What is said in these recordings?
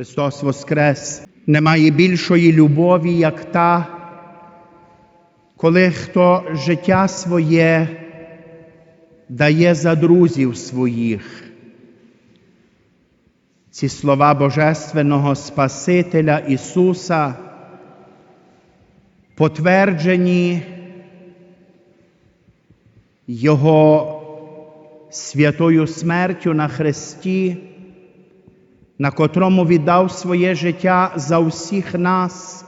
Христос Воскрес! Немає більшої любові, як та, коли хто життя своє дає за друзів своїх. Ці слова Божественного Спасителя Ісуса потверджені Його святою смертю на Христі, на котрому віддав своє життя за усіх нас,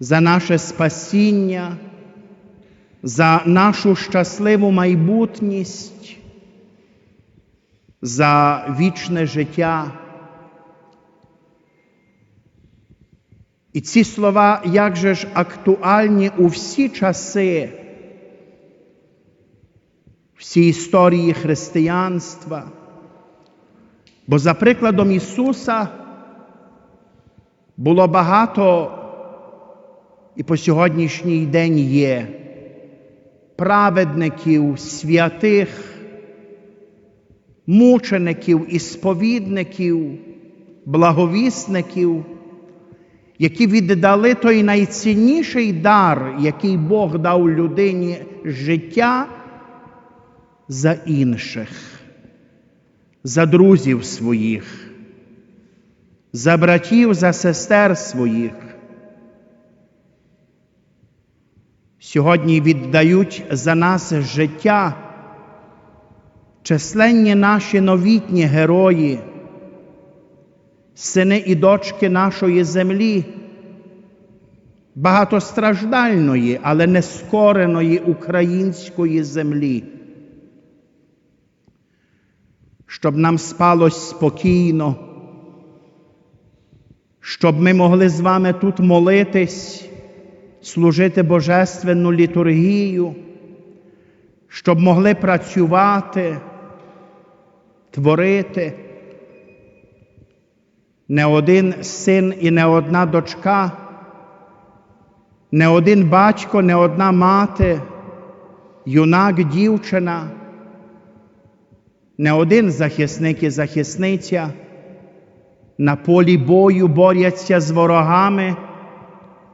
за наше спасіння, за нашу щасливу майбутність, за вічне життя. І ці слова як же ж актуальні у всі часи, всі історії християнства. Бо за прикладом Ісуса було багато і по сьогоднішній день є праведників, святих, мучеників і сповідників, благовісників, які віддали той найцінніший дар, який Бог дав людині життя за інших, за друзів своїх, за братів, за сестер своїх. Сьогодні віддають за нас життя численні наші новітні герої, сини і дочки нашої землі, багатостраждальної, але нескореної української землі. Щоб нам спалось спокійно, щоб ми могли з вами тут молитись, служити Божественну літургію, щоб могли працювати, творити. Не один син і не одна дочка, не один батько, не одна мати, юнак, дівчина, не один захисник і захисниця на полі бою борються з ворогами,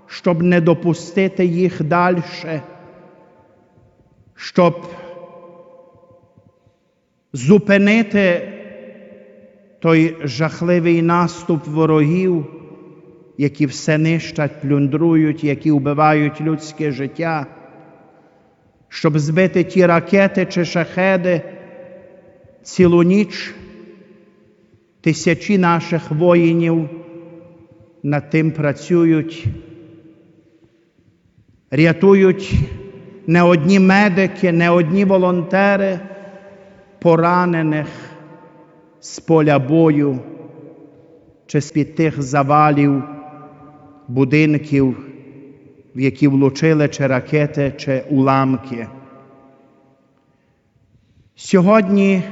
щоб не допустити їх далі, щоб зупинити той жахливий наступ ворогів, які все нищать, плюндрують, які вбивають людське життя, щоб збити ті ракети чи шахеди цілу ніч. Тисячі наших воїнів над тим працюють, рятують не одні медики, не одні волонтери, поранених з поля бою чи з-під тих завалів, будинків, в які влучили чи ракети, чи уламки. Сьогодні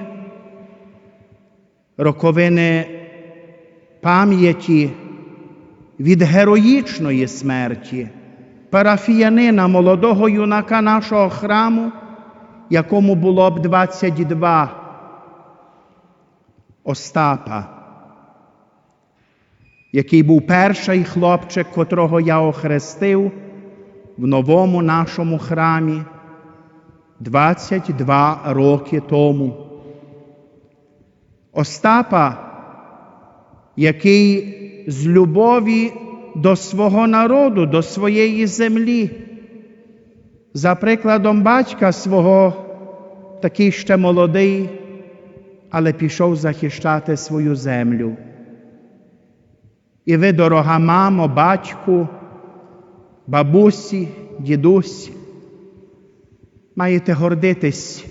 роковини пам'яті від героїчної смерті парафіянина молодого юнака нашого храму, якому було б 22 Остапа, який був перший хлопчик, котрого я охрестив в новому нашому храмі 22 роки тому. Остапа, який з любові до свого народу, до своєї землі, за прикладом батька свого, такий ще молодий, але пішов захищати свою землю. І ви, дорога мамо, батьку, бабусі, дідусь, маєте гордитись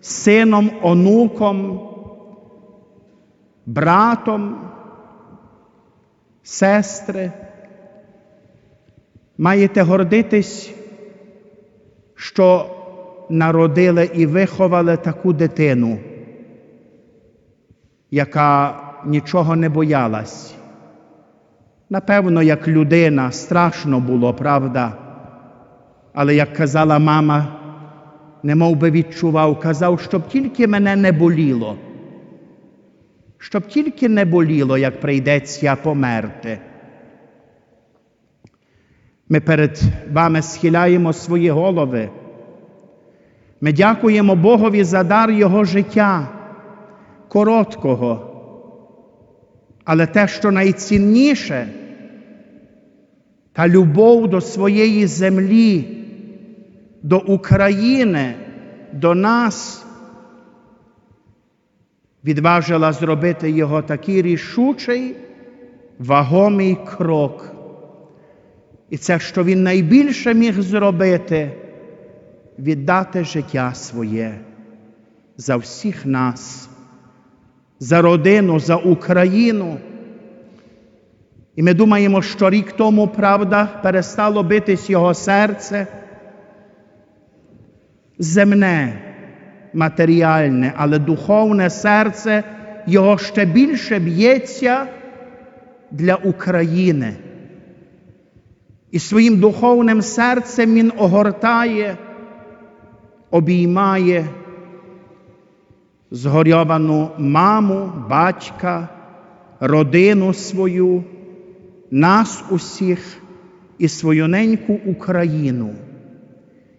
сином, онуком братом, сестри, маєте гордитись, що народили і виховали таку дитину, яка нічого не боялась. Напевно, як людина страшно було, правда, але як казала мама, не мов би відчував, казав, щоб тільки мене не боліло. Щоб тільки не боліло, як прийдеться померти. Ми перед вами схиляємо свої голови. Ми дякуємо Богові за дар Його життя, короткого, але те, що найцінніше, та любов до своєї землі, до України, до нас, відважила зробити його такий рішучий, вагомий крок. І це, що він найбільше міг зробити, віддати життя своє за всіх нас, за родину, за Україну. І ми думаємо, що рік тому, правда, перестало битись його серце. Земне, матеріальне, але духовне серце його ще більше б'ється для України. І своїм духовним серцем він огортає, обіймає згорьовану маму, батька, родину свою, нас усіх і свою неньку Україну.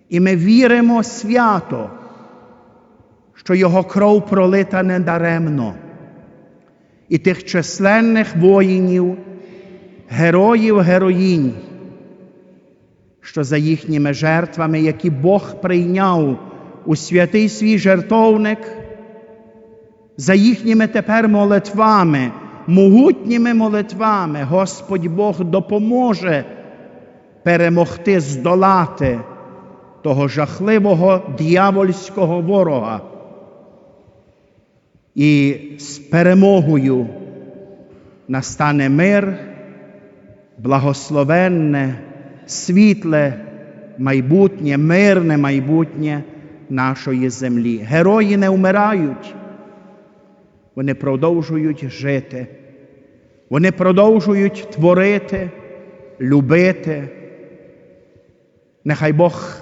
І ми віримо свято, що Його кров пролита недаремно, і тих численних воїнів, героїв, героїнь, що за їхніми жертвами, які Бог прийняв у святий свій жертовник, за їхніми тепер молитвами, могутніми молитвами, Господь Бог допоможе перемогти, здолати того жахливого дьявольського ворога. І з перемогою настане мир, благословенне, світле майбутнє, мирне майбутнє нашої землі. Герої не вмирають, вони продовжують жити, вони продовжують творити, любити. Нехай Бог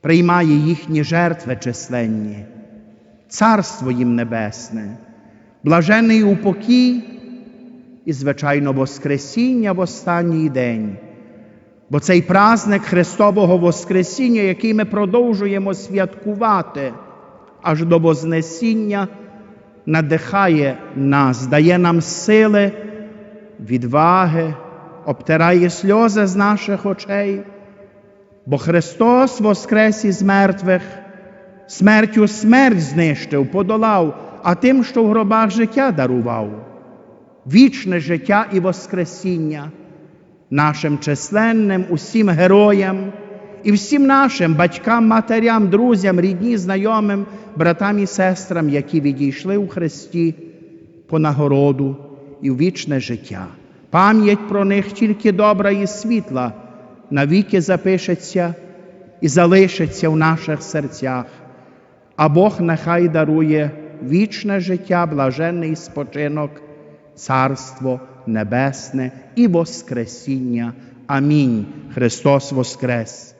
приймає їхні жертви численні, царство їм небесне, блажений упокій і, звичайно, Воскресіння в останній день. Бо цей праздник Христового Воскресіння, який ми продовжуємо святкувати аж до Вознесіння, надихає нас, дає нам сили, відваги, обтирає сльози з наших очей. Бо Христос воскрес із мертвих, смертю смерть знищив, подолав, а тим, що в гробах життя дарував, вічне життя і Воскресіння нашим численним усім героям і всім нашим батькам, матерям, друзям, рідні, знайомим, братам і сестрам, які відійшли у Христі по нагороду і в вічне життя. Пам'ять про них тільки добра і світла навіки запишеться і залишиться в наших серцях, а Бог нехай дарує вічне життя, блаженний спочинок, Царство Небесне і Воскресіння. Амінь. Христос Воскрес!